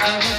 Don't